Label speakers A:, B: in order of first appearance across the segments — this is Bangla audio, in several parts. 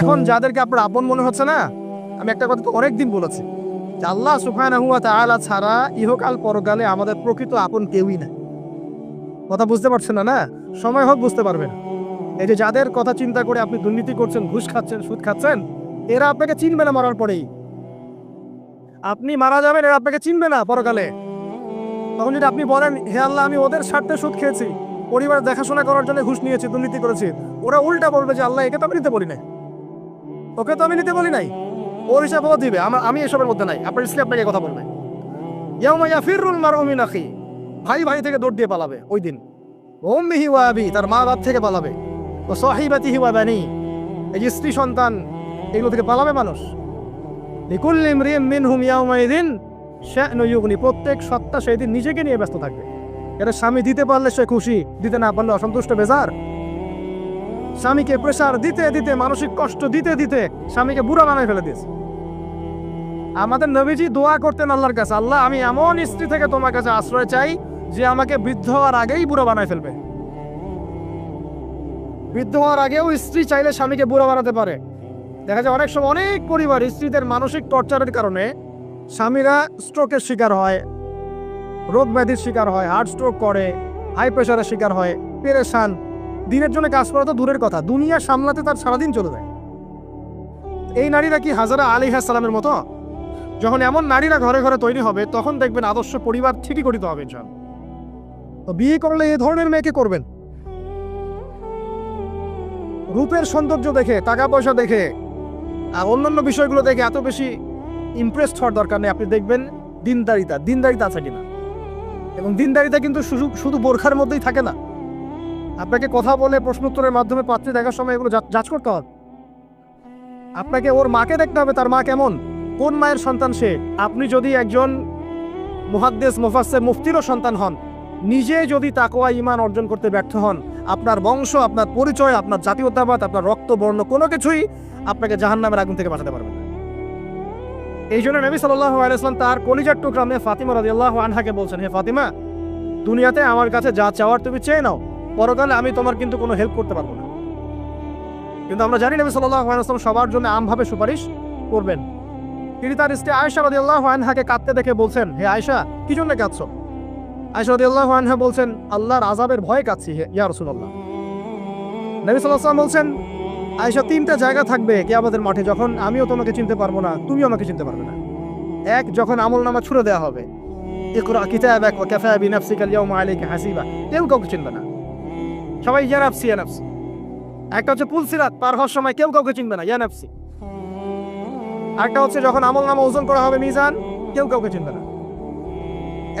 A: এখন যাদেরকে আপনার আপন মনে হচ্ছে না, আমি একটা কথা তো অনেকদিন বলেছি, যে আল্লাহ সুবহানাহু ওয়া তাআলা ছাড়া ইহকাল পরকালে আমাদের প্রকৃত আপন কেউই না। কথা বুঝতে পারছেন না না? সময় হোক, বুঝতে পারবেন। এই যে যাদের কথা চিন্তা করে আপনি দুর্নীতি করছেন, ঘুষ খাচ্ছেন, সুদ খাচ্ছেন, এরা আপনাকে চিনবে না মরার পরেই। আপনি মারা যাবেন, এরা আপনাকে চিনবে না পরকালে। তখন যদি আপনি বলেন, হে আল্লাহ, আমি ওদের স্বার্থে সুদ খেয়েছি, পরিবার দেখাশোনা করার জন্য ঘুষ নিয়েছি, দুর্নীতি করেছি, ওরা উল্টা বলবে যে, আল্লাহ, একে তো আমি নিতে বলি নাই। ওকে তো আমি নিতে বলি নাই। ওর হিসাব দিবে। আমার আমি এসবের মধ্যে নাই। আপনার স্ত্রী আপনাকে কথা বলবে। ইয়াউমা ইয়াফিরুল মারউ মিন আখি ভাই ভাই থেকে দৌড় দিয়ে পালাবে ওই দিন। উম্মিহি ওয়া আবি, তার মা বাপ থেকে পালাবে। ও সাহিবাতিহি ওয়া বানি। এই স্ত্রী সন্তান, এগুলো থেকে পালাবে মানুষ। লিকুল্লি ইমরিম মিনহুম ইয়াউমাইদিন ইউগনি। প্রত্যেক সত্তা সেই দিন নিজেকে নিয়ে ব্যস্ত থাকবে। এটা স্বামী দিতে পারলে সে খুশি, দিতে না পারলে অসন্তুষ্ট, বেজার। স্বামীকে প্রেসার দিতে দিতে, মানসিক কষ্ট দিতে দিতে স্বামীকে বুড়া বানায় ফেলে দিয়েছে। আমাদের নবীজি দোয়া করতেন আল্লাহর কাছে, আল্লাহ, আমি এমন স্ত্রী থেকে তোমার কাছে আশ্রয় চাই যে আমাকে বৃদ্ধ হওয়ার আগেই বুড়া বানায় ফেলবে। বৃদ্ধ হওয়ার আগেও স্ত্রী চাইলে স্বামীকে বুড়া বানাতে পারে। দেখা যায় অনেক সময় অনেক পরিবার স্ত্রীদের মানসিক টর্চারের কারণে স্বামীরা স্ট্রোকের শিকার হয়, রোগ ব্যাধির শিকার হয় হার্ট স্ট্রোক করে হাই প্রেশারের শিকার হয় পেরেশান দিনের জন্য কাজ করা তো দূরের কথা। দুনিয়া সামলাতে তার সারাদিন চলে যায়। এই নারীরা কি হাজারা আলী সালামের মতো? যখন এমন নারীরা ঘরে ঘরে তৈরি হবে, তখন দেখবেন আদর্শ পরিবার ঠিকই গঠিত হবে ইনশাল তো বিয়ে করলে এ ধরনের মেয়েকে করবেন? রূপের সৌন্দর্য দেখে টাকা পয়সা দেখে, আর অন্যান্য বিষয়গুলো দেখে এত বেশি ইমপ্রেসড হওয়ার দরকার নেই। আপনি দেখবেন দিনদারিতা দিনদারিতা আছে কিনা? এবং দিনদারিতা কিন্তু শুধু বোরখার মধ্যেই থাকে না। আপনাকে কথা বলে প্রশ্নোত্তরের মাধ্যমে পাত্রী দেখার সময় এগুলো যাচ করতে হবে। আপনাকে ওর মাকে দেখতে হবে, তার মা কেমন? কোন মায়ের সন্তান সে? আপনি যদি একজন মুহাদ্দেস, মুফাসসির, মুফতিরও সন্তান হন, নিজে যদি তাকওয়া ইমান অর্জন করতে ব্যর্থ হন, আপনার বংশ, আপনার পরিচয়, আপনার জাতীয়তাবাদ, আপনার রক্ত, বর্ণ, কোনো কিছুই আপনাকে জাহান্নামের আগুন থেকে বাঁচাতে পারবে এই জন্য নবী আলাইহি তার কলিজার মেয়ে ফাতিমা রাদিয়াল্লাহু আনহাকে বলছেন, হে ফাতিমা, দুনিয়াতে আমার কাছে যা চাওয়ার তুমি চেয়ে নাও। পরকালে আমি তোমার কিন্তু কোনো হেল্প করতে পারব না। কিন্তু আমরা জানি নবী ওয়াসাল্লাম সবার জন্য আমভাবে সুপারিশ করবেন। তিনি তার স্ত্রী আয়েশা রাদিয়াল্লাহু আনহাকে কাঁদতে দেখে বলছেন, হে আয়েশা, কি জন্য কাঁদছো? আয়েশা রাদিয়াল্লাহু আনহা বলছেন, আল্লাহর আজাবের ভয়ে কাঁদছি, হে ইয়া রাসূলুল্লাহ। নবী আলাইহি বলছেন, আয়েশা, তিনটা জায়গা থাকবে কে আমাদের মাঠে, যখন আমিও তোমাকে চিনতে পারব না, তুমিও আমাকে চিনতে পারবে না। এক, যখন আমল নামা ছুড়ে দেওয়া হবে হাসিবা। কেউ কাউকে চিনবে না। সবাই ইয়া নাফসি ইয়া নাফসি। একটা হচ্ছে পুলসিরাত, পার হওয়ার সময় কেউ কাউকে চিনবে না, ইয়া নাফসি। একটা হচ্ছে যখন আমল নামা ওজন করা হবে মিজান, কেউ কাউকে চিনবে না।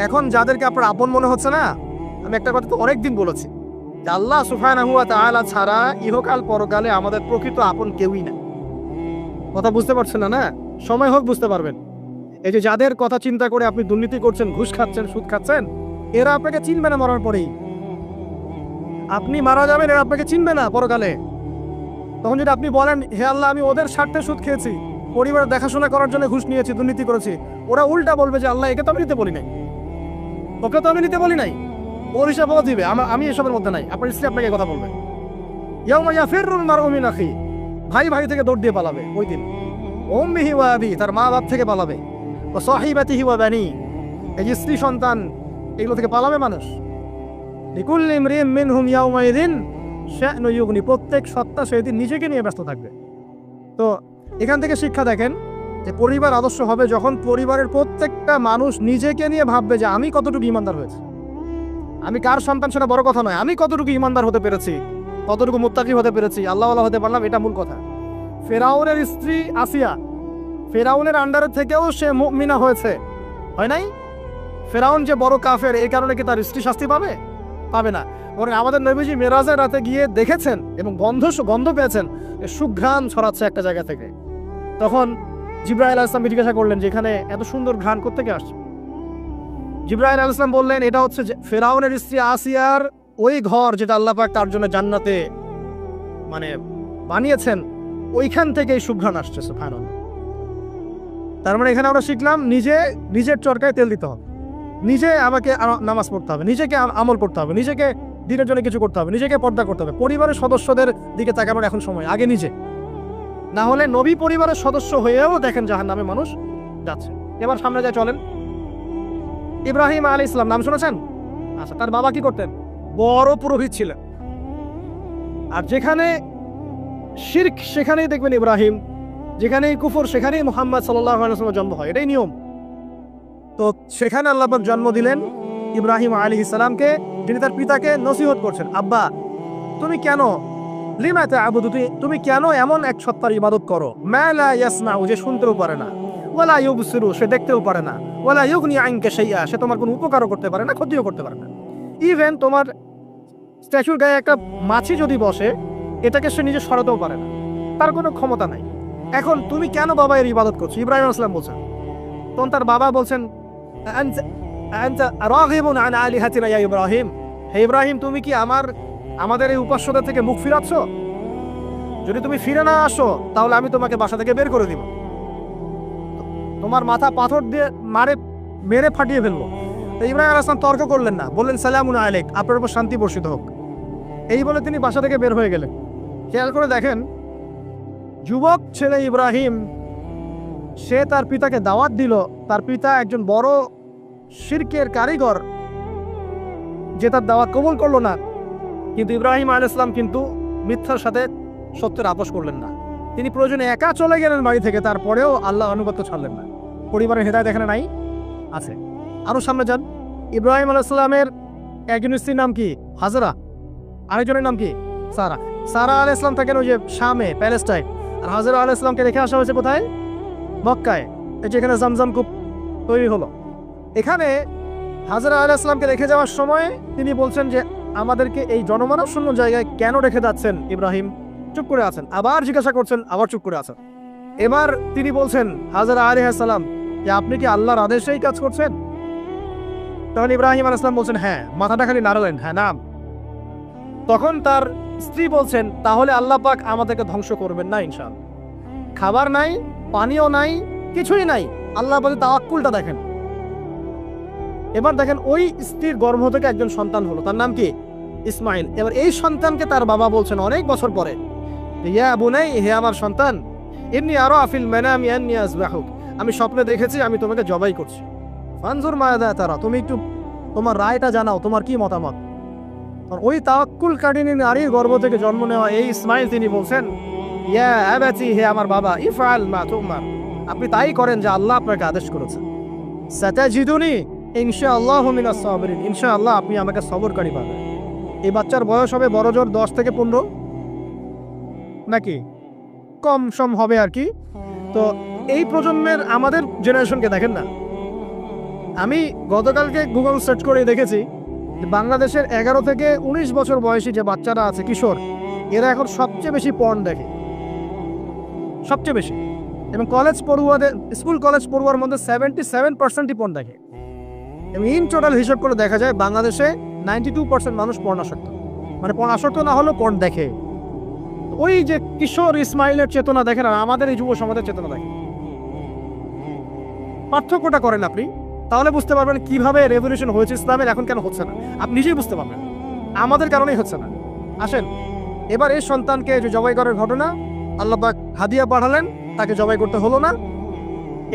A: এখন যাদেরকে আপনার আপন মনে হচ্ছে না, আমি একটা কথা তো অনেকদিন বলেছি, যে আল্লাহ সুফায়নাহু ওয়া তাআলা ছাড়া ইহকাল পরকালে আমাদের প্রকৃত আপন কেউই না। কথা বুঝতে পারছেন না না? সময় হোক বুঝতে পারবেন। এই যে যাদের কথা চিন্তা করে আপনি দুর্নীতি করছেন, ঘুষ খাচ্ছেন, সুদ খাচ্ছেন, এরা আপনাকে চিনবে না মরার পরেই। আপনি মারা যাবেন, এরা আপনাকে চিনবে না পরকালে। তখন যদি আপনি বলেন, হে আল্লাহ, আমি ওদের স্বার্থে সুদ খেয়েছি পরিবার দেখাশোনা করার জন্য ঘুষ নিয়েছি, দুর্নীতি করেছি। ওরা উল্টা বলবে যে, আল্লাহ, একে তো আমি নিতে বলি নাই। ওকে তো আমি নিতে বলি নাই। ওর হিসাব ও দিবে। আমা- এসবের মধ্যে নাই। আপনার স্ত্রী আপনাকে কথা বলবে। ইয়াউমা ইয়াফিরুল মারউ মিন আখি। ভাই ভাই থেকে দৌড় দিয়ে পালাবে ওই দিন। উম্মিহি ওয়া আবি, তার মা বাপ থেকে পালাবে। ও সাহিবাতিহি ওয়া বানি। এই যে স্ত্রী সন্তান, এগুলো থেকে পালাবে মানুষ। লিকুল্লি ইমরিম মিনহুম ইয়াউমাইদিন শা'নু ইউগনি, প্রত্যেক সত্তা সেদিন নিজেকে নিয়ে ব্যস্ত থাকবে। তো এখান থেকে শিক্ষা দেখেন যে পরিবার আদর্শ হবে যখন পরিবারের প্রত্যেকটা মানুষ নিজেকে নিয়ে ভাববে যে আমি কতটুকু ইমানদার হয়েছে। আমি কার সন্তান সেটা বড় কথা নয়, আমি কতটুকু ইমানদার হতে পেরেছি, কতটুকু মুত্তাকি হতে পেরেছি আল্লাহ হতে পারলাম, এটা মূল কথা। ফেরাউনের স্ত্রী আসিয়া, ফেরাউনের আন্ডারে থেকেও সে মুমিনা হয়েছে। হয় নাই? ফেরাউন যে বড় কাফের এই কারণে কি তার স্ত্রী শাস্তি পাবে? পাবে না। বরং আমাদের নবীজি মেরাজের রাতে গিয়ে দেখেছেন এবং গন্ধ গন্ধ পেয়েছেন সুঘ্রাণ ছড়াচ্ছে একটা জায়গা থেকে। তখন জিব্রাহিল ইসলাম জিজ্ঞাসা করলেন যে, এখানে এত সুন্দর ঘ্রাণ কোথেকে আসছে? জিব্রাহিল আল ইসলাম বললেন, এটা হচ্ছে ফেরাউনের স্ত্রী আসিয়ার ওই ঘর যেটা আল্লাহ পাক তার জন্য জান্নাতে মানে বানিয়েছেন। ওইখান থেকে এই সুঘ্রাণ আসছে, সুবহানাল্লাহ। তার মানে এখানে আমরা শিখলাম নিজে, নিজের চরকায় তেল দিতে হবে। নিজে আমাকে নামাজ পড়তে হবে, নিজেকে আমল করতে হবে, নিজেকে দিনের জন্য কিছু করতে হবে, নিজেকে পর্দা করতে হবে। পরিবারের সদস্যদের দিকে তাকানোর এখন সময়, আগে নিজে। না হলে নবী পরিবারের সদস্য হয়েও দেখেন জাহান নামে মানুষ যাচ্ছে। এবার সামনে যায়, চলেন। ইব্রাহিম আলী ইসলাম নাম শুনেছেন? আচ্ছা তার বাবা কি করতেন? বড় পুরোহিত ছিলেন। আর যেখানে শির্ক, সেখানেই দেখবেন ইব্রাহিম, যেখানেই কুফর, সেখানেই মোহাম্মদ সাল্লাহ জন্ম হয়। এটাই নিয়ম। তো সেখানে আল্লাহবাক জন্ম দিলেন ইব্রাহিম আলী ইসলামকে তিনি তার পিতাকে নসিহত করছেন। আব্বা, তুমি কেন লিমাতে আবুদু তুমি কেন এমন এক সত্তার ইবাদত করো? মেলা ইয়াসমাউ, যে শুনতেও পারে না। ওয়ালা ইউবসিরু, সে দেখতেও পারে না। ওয়ালা ইউগনি আইনকে সেইয়া সে তোমার কোনো উপকারও করতে পারে না, ক্ষতিও করতে পারে না। ইভেন তোমার স্ট্যাচুর গায়ে একটা মাছি যদি বসে, এটাকে সে নিজে সরাতেও পারে না। তার কোনো ক্ষমতা নাই। এখন তুমি কেন বাবা এর ইবাদত করছ? ইব্রাহিম আসলাম বলছেন, তখন তার বাবা বলছেন "আনতা- আনতা রাগিবুন আন আলিহাতিনা ইয়া ইব্রাহিম হে ইব্রাহিম, তুমি কি আমার আমাদের এই উপাস্যতা থেকে মুখ ফিরাচ্ছ? যদি তুমি ফিরে না আসো, তাহলে আমি তোমাকে বাসা থেকে বের করে দিব। তোমার মাথা পাথর দিয়ে মারে মেরে ফাটিয়ে ফেলব। ইব্রাহিম আলাইহিস সালাম তর্ক করলেন না। বললেন, সালামুন আলাইক। আপনার উপর শান্তি বর্ষিত হোক। এই বলে তিনি বাসা থেকে বের হয়ে গেলেন। খেয়াল করে দেখেন, যুবক ছেলে ইব্রাহিম, সে তার পিতাকে দাওয়াত দিল। তার পিতা একজন বড় শিরকের কারিগর, যে তার দাওয়াত কবুল করল না। কিন্তু ইব্রাহিম আল ইসলাম কিন্তু মিথ্যার সাথে সত্যের আপোষ করলেন না। তিনি প্রয়োজনে একা চলে গেলেন বাড়ি থেকে, তারপরেও আল্লাহ অনুগত ছাড়লেন না। পরিবারের হেদায়ত এখানে নাই, আছে। আরও সামনে যান। ইব্রাহিম আল ইসলামের একজন স্ত্রীর নাম কি? হাজরা। আরেকজনের নাম কি? সারা। সারা আল ইসলাম থাকেন ওই যে শামে, প্যালেস্টাইন। আর হাজরা আল ইসলামকে রেখে আসা হয়েছে কোথায়? মক্কায়। এই যে এখানে জামজাম কূপ তৈরি হলো। এখানে হাজরা আল রেখে যাওয়ার সময় তিনি বলছেন যে, আমাদেরকে এই জনমানব শূন্য জায়গায় কেন রেখে যাচ্ছেন, ইব্রাহিম? চুপ করে আছেন। আবার জিজ্ঞাসা করছেন, আবার চুপ করে আছেন। এবার তিনি বলছেন, হাজারা আলিহাসাল্লাম যে আপনি কি আল্লাহর আদেশেই কাজ করছেন? তখন ইব্রাহিম আল বলছেন হ্যাঁ মাথাটা খালি নাড়ালেন হ্যাঁ নাম। তখন তার স্ত্রী বলছেন, তাহলে আল্লাহ পাক আমাদেরকে ধ্বংস করবেন না ইনশাল খাবার নাই পানীয় নাই, কিছুই নাই। আল্লাহ পাকে তাওয়াক্কুলটা দেখেন। এবার দেখেন ওই স্ত্রীর গর্ভ থেকে একজন সন্তান হলো। তার নাম কি? ইসমাইল। এবার এই সন্তানকে তার বাবা বলছেন অনেক বছর পরে ইয়া বুনাই হে আমার সন্তান এমনি আরও আফিল মেনাম আসবাহুক আমি স্বপ্নে দেখেছি, আমি তোমাকে জবাই করছি। ফানজুর মায়াদা তারা, তুমি একটু তোমার রায়টা জানাও, তোমার কি মতামত? ওই তাওয়াক্কুল কাটিনী নারীর গর্ভ থেকে জন্ম নেওয়া এই ইসমাইল, তিনি বলছেন হে আমার বাবা, ইফআল মা তুমার। আপনি তাই করেন যে আল্লাহ আপনাকে আদেশ করেছেন। সাতাজিদুনি ইনশাআল্লাহ মিনাস সাবিরিন। ইনশাআল্লাহ আপনি আমাকে সবরকারী পাবেন। এই বাচ্চার বয়স হবে বড় জোর দশ থেকে পনেরো? নাকি? কম সম হবে আর কি? তো এই প্রজন্মের আমাদের জেনারেশনকে দেখেন না। আমি গতকালকে গুগল সার্চ করে দেখেছি, বাংলাদেশের এগারো থেকে উনিশ বছর বয়সী যে বাচ্চারা আছে, কিশোর, এরা এখন সবচেয়ে বেশি পর্ন দেখে। সবচেয়ে বেশি। এবং কলেজ পড়ুয়াদের স্কুল কলেজ পড়ুয়ার মধ্যে সেভেন্টি সেভেন পার্সেন্টই পর্ন দেখে। এবং ইন টোটাল হিসাব করে দেখা যায় বাংলাদেশে নাইনটি টু পার্সেন্ট মানুষ পর্ন আসক্ত মানে পর্ন আসক্ত না হলেও পর্ন দেখে। ওই যে কিশোর ইসমাইলের চেতনা দেখেন আর আমাদের এই যুব সমাজের চেতনা দেখেন। পার্থক্যটা করেন আপনি, তাহলে বুঝতে পারবেন কীভাবে রেভলিউশন হয়েছে ইসলামের, এখন কেন হচ্ছে না। আপনি নিজেই বুঝতে পারবেন, আমাদের কারণেই হচ্ছে না। আসেন, এবার এই সন্তানকে যে জবাই করার ঘটনা আল্লাহবাক হাদিয়া পাঠালেন, তাকে জবাই করতে হলো না।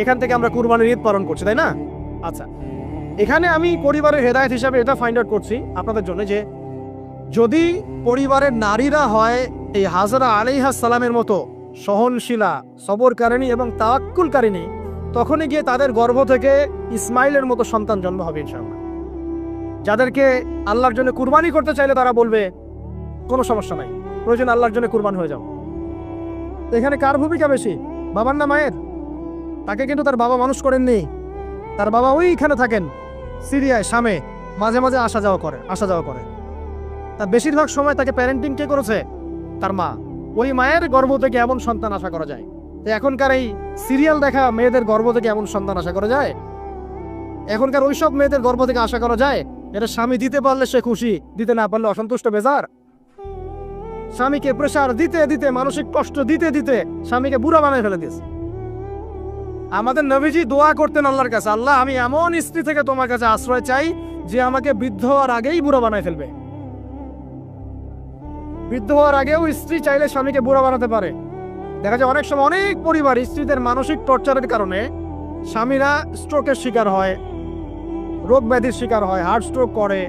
A: এখান থেকে আমরা কুরবানির ঈদ পালন করছি, তাই না? আচ্ছা। এখানে আমি পরিবারের হেদায়ত হিসাবে এটা ফাইন্ড আউট করছি আপনাদের জন্য যে যদি পরিবারের নারীরা হয় এই হাজরা আলিহা সালামের মতো সহনশীলা, সবরকারিণী এবং তাওয়াক্কুলকারিণী, তখনই গিয়ে তাদের গর্ভ থেকে ইসমাইলের মতো সন্তান জন্ম হবে ইনশাআল্লাহ। যাদেরকে আল্লাহর জন্য কুরবানি করতে চাইলে তারা বলবে, কোনো সমস্যা নাই, প্রয়োজন আল্লাহর জন্য কুরবান হয়ে যাও। এখানে কার ভূমিকা বেশি? বাবার না মায়ের? তাকে কিন্তু তার বাবা মানুষ করেননি। তার বাবা ওইখানে থাকেন। সিরিয়ায় শামে মাঝে মাঝে আসা যাওয়া করে, আসা যাওয়া করে। তার বেশিরভাগ সময় তাকে প্যারেন্টিং কে করেছে? তার মা। ওই মায়ের গর্ভ থেকে এমন সন্তান আশা করা যায়। তো এখনকার এই সিরিয়াল দেখা মেয়েদের গর্ভ থেকে এমন সন্তান আশা করা যায়? এখনকার ওইসব মেয়েদের গর্ভ থেকে আশা করা যায়? এটা স্বামী দিতে পারলে সে খুশি, দিতে না পারলে অসন্তুষ্ট, বেজার। স্বামীকে প্রেশার দিতে দিতে, মানসিক কষ্ট দিতে দিতে স্বামীকে বুড়া বানায় ফেলে দিয়েছে। আমাদের নবীজি দোয়া করতেন আল্লাহর কাছে, আল্লাহ, আমি এমন স্ত্রী থেকে তোমার কাছে আশ্রয় চাই যে আমাকে বৃদ্ধ হওয়ার আগেই বুড়া বানায় ফেলবে। বৃদ্ধ হওয়ার আগেও স্ত্রী চাইলে স্বামীকে বুড়া বানাতে পারে। দেখা যায় অনেক সময় অনেক পরিবার স্ত্রীদের মানসিক টর্চারের কারণে স্বামীরা স্ট্রোকের শিকার হয়, রোগ ব্যাধির শিকার হয় হার্ট স্ট্রোক করে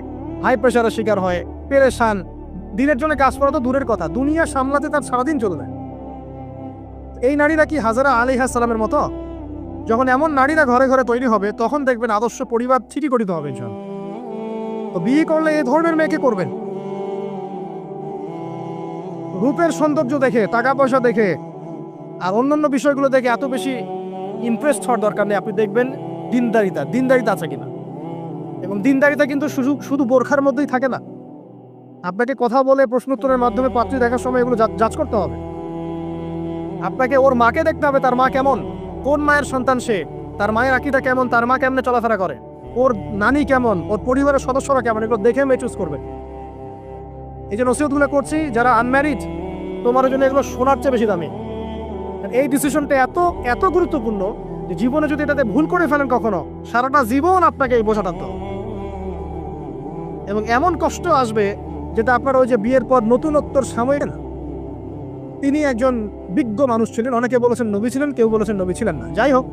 A: হাই প্রেশারের শিকার হয়, পেরেশান। দিনের জন্য কাজ করা তো দূরের কথা, দুনিয়া সামলাতে তার সারাদিন চলবে এই নারীরা কি হাজারা আলী সালামের মতো? যখন এমন নারীরা ঘরে ঘরে তৈরি হবে, তখন দেখবেন আদর্শ পরিবার ঠিকই গঠিত হবে তো বিয়ে করলে এই ধরনের মেয়েকে করবেন? রূপের সৌন্দর্য দেখে, টাকা পয়সা দেখে, আর অন্যান্য বিষয়গুলো দেখে এত বেশি ইমপ্রেসড হওয়ার দরকার নেই। আপনি দেখবেন দিনদারিতা দিনদারিতা আছে কিনা? এবং দিনদারিতা কিন্তু শুধু শুধু বোরখার মধ্যেই থাকে না। আপনাকে কথা বলে প্রশ্ন উত্তরের মাধ্যমে পাত্রী দেখার সময় এগুলো যাচ করতে হবে। আপনাকে ওর মাকে দেখতে হবে, তার মা কেমন? কোন মায়ের সন্তান সে? তার মায়ের আকিটা কেমন? তার মা কেমনে চলাফেরা করে? ওর নানি কেমন? ওর পরিবারের সদস্যরা কেমন? এগুলো দেখে মেয়ে চুজ করবে। এই যে নসিহতগুলো করছি, যারা আনম্যারিড তোমার জন্য এগুলো শোনার চেয়ে বেশি দামি। এই ডিসিশনটা এত এত গুরুত্বপূর্ণ যে জীবনে যদি এটাতে ভুল করে ফেলেন কখনো, সারাটা জীবন আপনাকে এই বোঝা টানতে হবে। এবং এমন কষ্ট আসবে, যেটা আপনার ওই যে বিয়ের পর নতুনত্বর সাময়িক না। তিনি একজন বিজ্ঞ মানুষ ছিলেন। অনেকে বলেছেন নবী ছিলেন, কেউ বলেছেন নবী ছিলেন না। যাই হোক,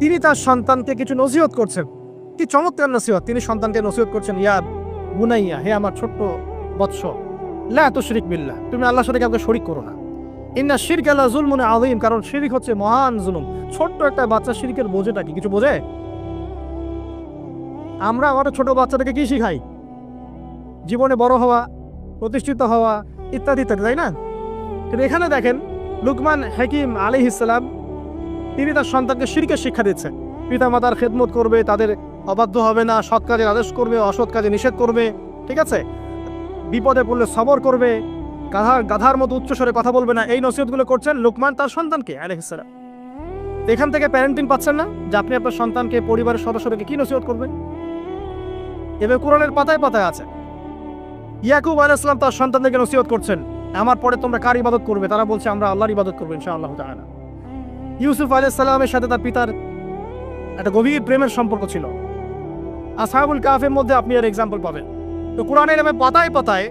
A: তিনি তার সন্তানকে কিছু নসিহত করছেন। কি চমৎকার নসিহত! তিনি সন্তানকে নসিহত করছেন, ইয়া বুনাইয়া, হে আমার ছোট্ট বৎস, লা তো শরিক বিল্লাহ, তুমি আল্লাহ সাথে কাউকে শরিক করো না। ইন্না শিরক আল্লাহ জুলমুনে আযীম, কারণ শিরিক হচ্ছে মহান জুলুম। ছোট্ট একটা বাচ্চা শিরিকের বোঝেটা কি? কিছু বোঝে? আমরা আমাদের ছোট বাচ্চাদেরকে কি শিখাই? জীবনে বড় হওয়া, প্রতিষ্ঠিত হওয়া, ইত্যাদি ইত্যাদি, তাই না? কিন্তু এখানে দেখেন লুকমান হাকিম আলী ইসলাম তিনি তার সন্তানকে শিরকের শিক্ষা দিচ্ছেন পিতামাতার খেদমত করবে, তাদের অবাধ্য হবে না, সৎ কাজের আদেশ করবে, অসৎ কাজে নিষেধ করবে, ঠিক আছে? বিপদে পড়লে সবর করবে, গাধা, গাধার মতো উচ্চস্বরে কথা বলবে না, এই নসিহতগুলো করছেন লুকমান তার সন্তানকে আলহিসাল্লাম এখান থেকে প্যারেন্টিং পাচ্ছেন না যে আপনি আপনার সন্তানকে, পরিবারের সদস্যদেরকে কি নসিহত করবেন? এবার কোরআনের পাতায় পাতায় আছে, ইয়াকুব আলাইসলাম তার সন্তানদেরকে নসিহত করছেন। আমার পরে তোমরা কার ইবাদত করবে? তারা বলছে, আমরা আল্লাহর ইবাদত করব, ইনশাআল্লাহ তাআলা। ইউসুফ আলাইসাল্লামের সাথে তার পিতার একটা গভীর প্রেমের সম্পর্ক ছিল। আসহাবুল কাফের মধ্যে আপনি এর এক্সাম্পল পাবেন। তো কোরআনের নামে পাতায় পাতায়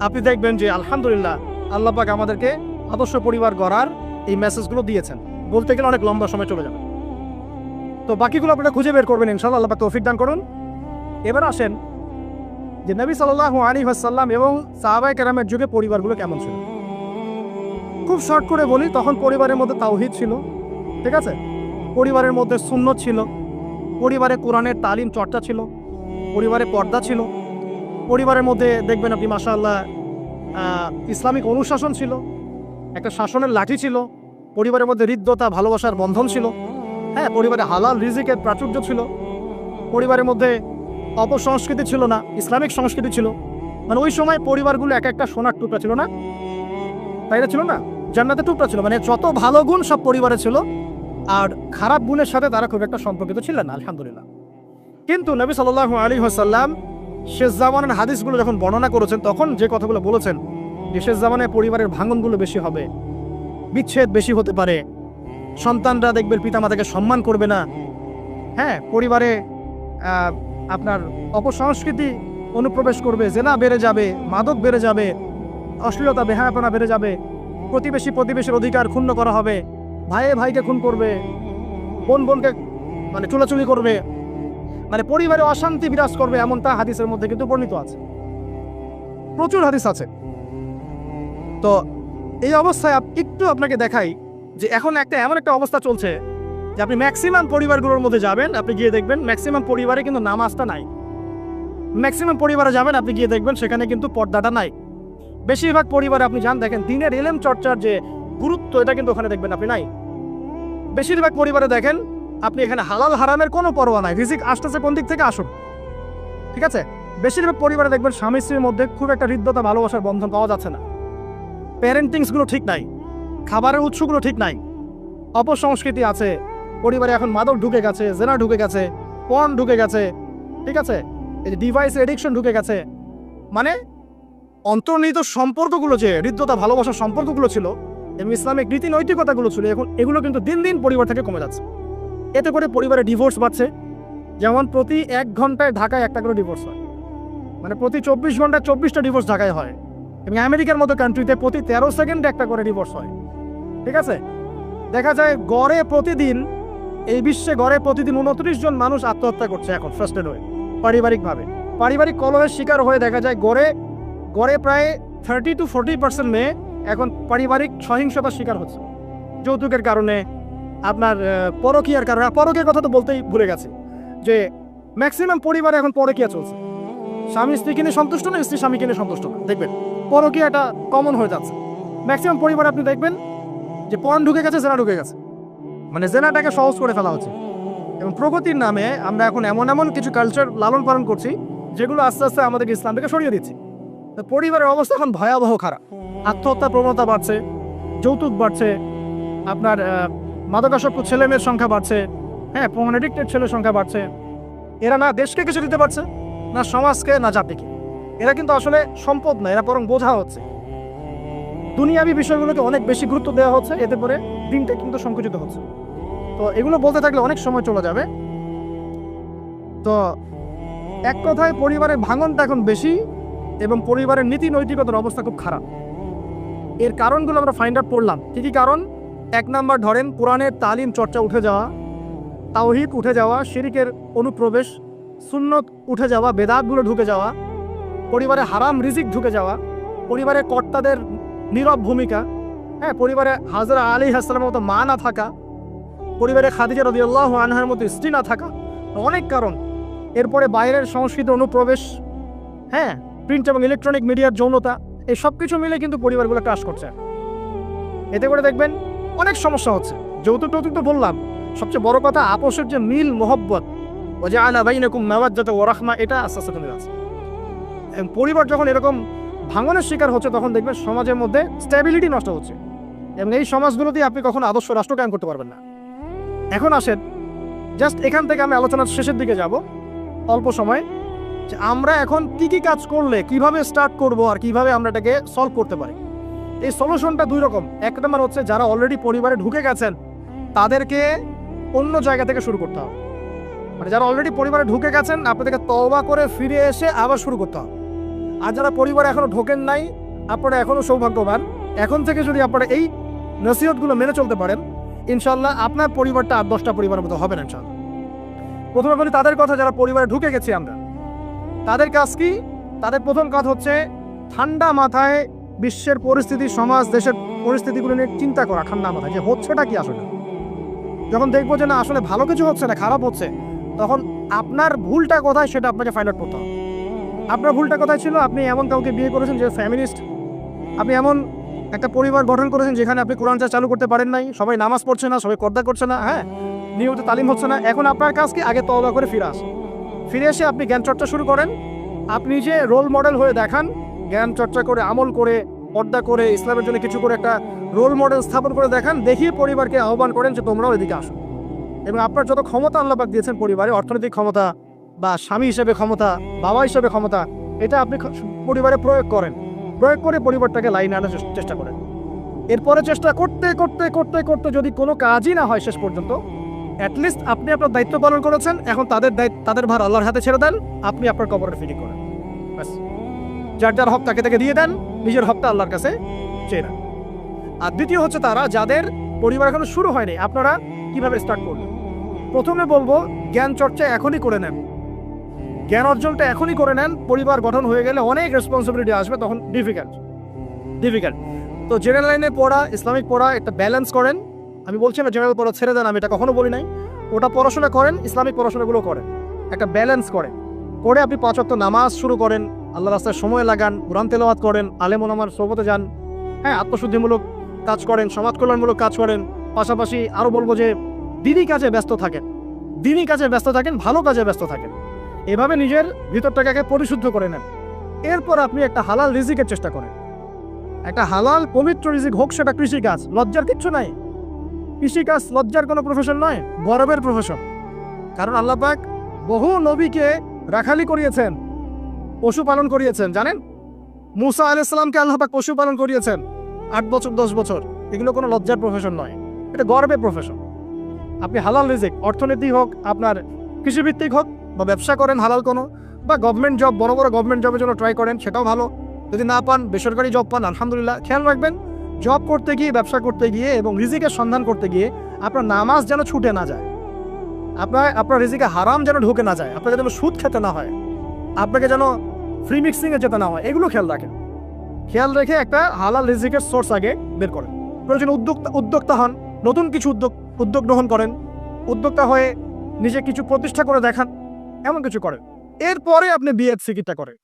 A: আপনি দেখবেন যে, আলহামদুলিল্লাহ, আল্লাহ পাক আমাদেরকে আদর্শ পরিবার গড়ার এই মেসেজগুলো দিয়েছেন। বলতে গেলে অনেক লম্বা সময় চলে যাবে। তো বাকিগুলো আপনারা খুঁজে বের করবেন, ইনশাআল্লাহ, আল্লাহ তৌফিক দান করুন। এবার আসেন যে নবী সাল্লাল্লাহু আলী আসাল্লাম এবং সাহাবাই কেরামের যুগে পরিবারগুলো কেমন ছিল? খুব শর্ট করে বলি, তখন পরিবারের মধ্যে তাওহিদ ছিল, ঠিক আছে? পরিবারের মধ্যে শূন্য ছিল, পরিবারে কোরআনের তালিম চর্চা ছিল, পরিবারে পর্দা ছিল, পরিবারের মধ্যে দেখবেন আপনি, মাশাআল্লাহ ইসলামিক অনুশাসন ছিল, একটা শাসনের লাঠি ছিল, পরিবারের মধ্যে হৃদ্যতা, ভালোবাসার বন্ধন ছিল হ্যাঁ পরিবারে হালাল রিজিকের প্রাচুর্য ছিল, পরিবারের মধ্যে অপসংস্কৃতি ছিল না, ইসলামিক সংস্কৃতি ছিল। মানে ওই সময় পরিবারগুলো এক একটা সোনার টুকরা ছিল না? তাই ছিল না? জান্নাতের টুকরা ছিল। মানে যত ভালো গুণ সব পরিবারে ছিল, আর খারাপ গুণের সাথে তারা খুব একটা সম্পর্কিত ছিলেন না, আলহামদুলিল্লাহ। কিন্তু নবী সাল্লাল্লাহু আলী হাসাল্লাম শেষ জামানের হাদিসগুলো যখন বর্ণনা করেছেন, তখন যে কথাগুলো বলেছেন যে শেষ জামানে পরিবারের ভাঙনগুলো বেশি হবে, বিচ্ছেদ বেশি হতে পারে, সন্তানরা দেখবেন পিতামাতাকে সম্মান করবে না। হ্যাঁ পরিবারে আপনার অপসংস্কৃতি অনুপ্রবেশ করবে, জেনা বেড়ে যাবে, মাদক বেড়ে যাবে, অশ্লীলতা, বেহায়াপনা বেড়ে যাবে, প্রতিবেশী প্রতিবেশীর অধিকার ক্ষুণ্ণ করা হবে, ভাইয়ে ভাইকে খুন করবে, বোন বোনকে মানে চুলাচুলি করবে মানে পরিবারে অশান্তি বিরাজ করবে এমনটা হাদিসের মধ্যে কিন্তু বর্ণিত আছে। প্রচুর হাদিস আছে। তো এই অবস্থায় একটু আপনাকে দেখাই যে এখন একটা এমন একটা অবস্থা চলছে যে আপনি ম্যাক্সিমাম পরিবারগুলোর মধ্যে যাবেন, আপনি গিয়ে দেখবেন ম্যাক্সিমাম পরিবারে কিন্তু নামাজটা নাই। ম্যাক্সিমাম পরিবারে যাবেন, আপনি গিয়ে দেখবেন সেখানে কিন্তু পর্দাটা নাই। বেশিরভাগ পরিবারে আপনি যান, দেখেন দিনের এলেম চর্চার যে গুরুত্ব, এটা কিন্তু ওখানে দেখবেন আপনি নাই। বেশিরভাগ পরিবারে দেখেন, আপনি এখানে হালাল হারামের কোনো পরোয়া নাই। রিজিক আসতেছে কোন দিক থেকে? আসুন। ঠিক আছে? বেশিরভাগ পরিবারে দেখবেন স্বামী স্ত্রীর মধ্যে খুব একটা হৃদ্যতা, ভালোবাসার বন্ধন পাওয়া যাচ্ছে না। প্যারেন্টিংসগুলো ঠিক নাই। খাবারের উৎসগুলো ঠিক নাই। অপসংস্কৃতি আছে। পরিবারে এখন মাদক ঢুকে গেছে, জেনা ঢুকে গেছে পণ ঢুকে গেছে, ঠিক আছে? এই যে ডিভাইস এডিকশন ঢুকে গেছে। মানে অন্তর্নিহিত সম্পর্কগুলো যে হৃদ্যতা, ভালোবাসার সম্পর্কগুলো ছিল, এবং ইসলামিক রীতি নৈতিকতাগুলো ছিল, এখন এগুলো কিন্তু দিন দিন পরিবার থেকে কমে যাচ্ছে। এতে করে পরিবারে ডিভোর্স বাড়ছে। যেমন প্রতি এক ঘন্টায় ঢাকায় একটা করে ডিভোর্স হয়। মানে প্রতি চব্বিশ ঘন্টায় চব্বিশটা ডিভোর্স ঢাকায় হয়। এবং আমেরিকার মতো কান্ট্রিতে প্রতি তেরো সেকেন্ডে একটা করে ডিভোর্স হয়। ঠিক আছে? দেখা যায় গড়ে প্রতিদিন এই বিশ্বে গড়ে প্রতিদিন উনত্রিশ জন মানুষ আত্মহত্যা করছে এখন ফার্স্টেড হয়ে পারিবারিকভাবে। পারিবারিক কলহের শিকার হয়ে দেখা যায় গড়ে গড়ে প্রায় থার্টি টু ফোর্টি পার্সেন্ট মেয়ে এখন পারিবারিক সহিংসতার শিকার হচ্ছে। যৌতুকের কারণে, আপনার পরকীয়ার কারণে, আর পরকীয়ার কথা তো বলতেই ভুলে গেছে, যে ম্যাক্সিমাম পরিবারে এখন পরকীয়া চলছে। স্বামী স্ত্রীকে নিয়ে সন্তুষ্ট না, স্ত্রী স্বামীকে নিয়ে সন্তুষ্ট না? দেখবেন, পরকীয়াটা কমন হয়ে যাচ্ছে। ম্যাক্সিমাম পরিবারে আপনি দেখবেন যে পণ ঢুকে গেছে জেনা ঢুকে গেছে। মানে জেনাটাকে সহজ করে ফেলা হচ্ছে। এবং প্রগতির নামে আমরা এখন এমন এমন কিছু কালচার লালন পালন করছি, যেগুলো আস্তে আস্তে আমাদেরকে ইসলাম থেকে সরিয়ে দিচ্ছে। তো পরিবারের অবস্থা এখন ভয়াবহ খারাপ। আত্মহত্যার প্রবণতা বাড়ছে, যৌতুক বাড়ছে, আপনার মাদকাসক্ত ছেলে মেয়ের সংখ্যা বাড়ছে হ্যাঁ পোমন এডিক্টেড ছেলের সংখ্যা বাড়ছে। এরা না দেশকে কিছু দিতে পারছে, না সমাজকে, না জাতিকে। এরা কিন্তু আসলে সম্পদ না, এরা বরং বোঝা হচ্ছে। দুনিয়াবি বিষয়গুলোকে অনেক বেশি গুরুত্ব দেওয়া হচ্ছে, এতে করে দিনটা কিন্তু সংকুচিত হচ্ছে। তো এগুলো বলতে থাকলে অনেক সময় চলে যাবে। তো এক কথায় পরিবারের ভাঙনটা এখন বেশি এবং পরিবারের নীতি নৈতিকতার অবস্থা খুব খারাপ। এর কারণগুলো আমরা ফাইন্ড আউট করলাম কী কী কারণ? এক নাম্বার ধরেন কোরআনের তালিম, চর্চা উঠে যাওয়া, তাওহিদ উঠে যাওয়া, শিরিকের অনুপ্রবেশ, সুন্নত উঠে যাওয়া, বেদাতগুলো ঢুকে যাওয়া, পরিবারে হারাম রিজিক ঢুকে যাওয়া, পরিবারের কর্তাদের নীরব ভূমিকা। হ্যাঁ পরিবারে হাজরা আলী হাসলামের মতো মা না থাকা, পরিবারে খাদিজা রদিয়াল্লাহ আনহার মতো স্ত্রী না থাকা, অনেক কারণ। এরপরে বাইরের সংস্কৃতি অনুপ্রবেশ হ্যাঁ প্রিন্ট এবং ইলেকট্রনিক মিডিয়ার যৌনতা, এই সব কিছু মিলে কিন্তু পরিবারগুলো ক্রাশ করছে। এতে করে দেখবেন অনেক সমস্যা হচ্ছে। যৌতুক টৌতুক তো বললাম, সবচেয়ে বড় কথা আপোষের যে মিল, মোহব্বত ও যে আলা বাইনাকুম মাওয়াজ্জাত ওয়া রাহমা, এটা আস্তে আস্তে কমে যাচ্ছে। পরিবার যখন এরকম ভাঙনের শিকার হচ্ছে, তখন দেখবেন সমাজের মধ্যে স্ট্যাবিলিটি নষ্ট হচ্ছে। এবং এই সমাজগুলোতেই আপনি কখনো আদর্শ রাষ্ট্র কায়েম করতে পারবেন না। এখন আসেন জাস্ট এখান থেকে আমি আলোচনার শেষের দিকে যাব। অল্প সময়, যে আমরা এখন কি কি কাজ করলে, কীভাবে স্টার্ট করব আর কীভাবে আমরা এটাকে সলভ করতে পারি। এই সলিউশনটা দুই রকম। এক নম্বর হচ্ছে, যারা অলরেডি পরিবারে ঢুকে গেছেন, তাদেরকে অন্য জায়গা থেকে শুরু করতে হবে। মানে যারা অলরেডি পরিবারে ঢুকে গেছেন, আপনাদেরকে তওবা করে ফিরে এসে আবার শুরু করতে হবে। আর যারা পরিবারে এখনও ঢোকেন নাই, আপনারা এখনও সৌভাগ্যবান। এখন থেকে যদি আপনারা এই নসিহতগুলো মেনে চলতে পারেন ইনশাল্লাহ আপনার পরিবারটা আট দশটা পরিবারের মতো হবে না ইনশাল্লাহ প্রথমে বলি, তাদের কথা, যারা পরিবারে ঢুকে গেছি আমরা, তাদের কাজ কি? তাদের প্রথম কাজ হচ্ছে ঠান্ডা মাথায় বিশ্বের পরিস্থিতি, সমাজ, দেশের পরিস্থিতিগুলো নিয়ে চিন্তা করা, ঠান্ডা মাথায়, যে হচ্ছেটা কি আসলে? যখন দেখব যে না, আসলে ভালো কিছু হচ্ছে না, খারাপ হচ্ছে, তখন আপনার ভুলটা কোথায় সেটা আপনাকে ফাইন্ড আউট করতে হবে। আপনার ভুলটা কোথায় ছিল? আপনি এমন কাউকে বিয়ে করেছেন যে ফ্যামিলিস্ট? আপনি এমন একটা পরিবার গঠন করেছেন যেখানে আপনি কোরআন চা চালু করতে পারেন নাই, সবাই নামাজ পড়ছে না, সবাই কর্দা করছে না হ্যাঁ? নিয়মিত তালিম হচ্ছে না। এখন আপনার কাজ কি? আগে তওবা করে ফিরে আসেন ফিরে এসে আপনি জ্ঞান চর্চা শুরু করেন। আপনি যে রোল মডেল হয়ে দেখান, জ্ঞান চর্চা করে, আমল করে, পর্দা করে, ইসলামের জন্য কিছু করে একটা রোল মডেল স্থাপন করে দেখান, দেখিয়ে পরিবারকে আহ্বান করেন যে তোমরাও এদিকে আসো। এবং আপনার যত ক্ষমতা আল্লাপাক দিয়েছেন পরিবারে, অর্থনৈতিক ক্ষমতা বা স্বামী হিসেবে ক্ষমতা, বাবা হিসেবে ক্ষমতা, এটা আপনি পরিবারে প্রয়োগ করেন। প্রয়োগ করে পরিবারটাকে লাইনে আনার চেষ্টা করেন। এরপরে চেষ্টা করতে করতে করতে করতে যদি কোনো কাজই না হয় শেষ পর্যন্ত অ্যাটলিস্ট আপনি আপনার দায়িত্ব পালন করেছেন, এখন তাদের তাদের ভার আল্লাহর হাতে ছেড়ে দেন, আপনি আপনার কবরের ফিরি করেন। ব্যাস। যার যার হক তাকে তাকে দিয়ে দেন, নিজের হকটা আল্লাহর কাছে চেয়ে নেন। আর দ্বিতীয় হচ্ছে তারা, যাদের পরিবার এখনও শুরু হয়নি, আপনারা কীভাবে স্টার্ট করবেন প্রথমে বলব, জ্ঞান চর্চা এখনই করে নেন। জ্ঞান অর্জনটা এখনই করে নেন, পরিবার গঠন হয়ে গেলে অনেক রেসপন্সিবিলিটি আসবে, তখন ডিফিকাল্ট ডিফিকাল্ট তো জেনারেল লাইনে পড়া, ইসলামিক পড়া, একটা ব্যালেন্স করেন। আমি বলছি না জেনারেল পড়া ছেড়ে দেন, আমি এটা কখনো বলি নাই। ওটা পড়াশোনা করেন, ইসলামিক পড়াশোনাগুলো করেন। একটা ব্যালেন্স করেন। করে আপনি পাঁচ ওয়াক্ত নামাজ শুরু করেন, আল্লাহ রাস্তায় সময় লাগান, কোরআন তেলাওয়াত করেন, আলেম ওলামার সোবতে যান। হ্যাঁ আত্মশুদ্ধিমূলক কাজ করেন, সমাজ কল্যাণমূলক কাজ করেন। পাশাপাশি আরও বলব যে, দিনই কাজে ব্যস্ত থাকেন। দিনই কাজে ব্যস্ত থাকেন, ভালো কাজে ব্যস্ত থাকেন। এভাবে নিজের ভিতরটাকে পরিশুদ্ধ করে নেন। এরপর আপনি একটা হালাল রিজিকের চেষ্টা করেন। একটা হালাল, পবিত্র রিজিক হোক সেটা কৃষিকাজ, লজ্জার কিচ্ছু নাই। কৃষিকাজ লজ্জার কোনো প্রফেশন নয়, গরবের প্রফেশন কারণ আল্লাহ পাক বহু নবীকে রাখালি করিয়েছেন, পশুপালন করিয়েছেন, জানেন? মুসা আলাইসাল্লামকে আল্লাহ পাক পশুপালন করিয়েছেন আট বছর, দশ বছর। এগুলো কোনো লজ্জার প্রফেশন নয়, এটা গর্বের প্রফেশন আপনি হালাল রিজিক, অর্থনীতি হোক, আপনার কৃষিভিত্তিক হোক বা ব্যবসা করেন হালাল কোনো, বা গভর্নমেন্ট জব বড় বড় গভর্নমেন্ট জবের জন্য ট্রাই করেন, সেটাও ভালো। যদি না পান, বেসরকারি জব পান, আলহামদুলিল্লাহ। খেয়াল রাখবেন জব করতে গিয়ে, ব্যবসা করতে গিয়ে এবং রিজিকের সন্ধান করতে গিয়ে আপনার নামাজ যেন ছুটে না যায়। আপনার আপনার রিজিকে হারাম যেন ঢুকে না যায়, আপনাকে যেন সুদ খেতে না হয়, আপনাকে যেন ফ্রি মিক্সিংয়ে যেতে না হয়, এগুলো খেয়াল রাখেন। খেয়াল রেখে একটা হালাল রিজিকের সোর্স আগে বের করেন। প্রয়োজন উদ্যোক্তা উদ্যোক্তা হন, নতুন কিছু উদ্যোগ উদ্যোগ গ্রহণ করেন। উদ্যোক্তা হয়ে নিজে কিছু প্রতিষ্ঠা করে দেখান। এমন কিছু করেন এরপরে আপনি বিএড কিটা করেন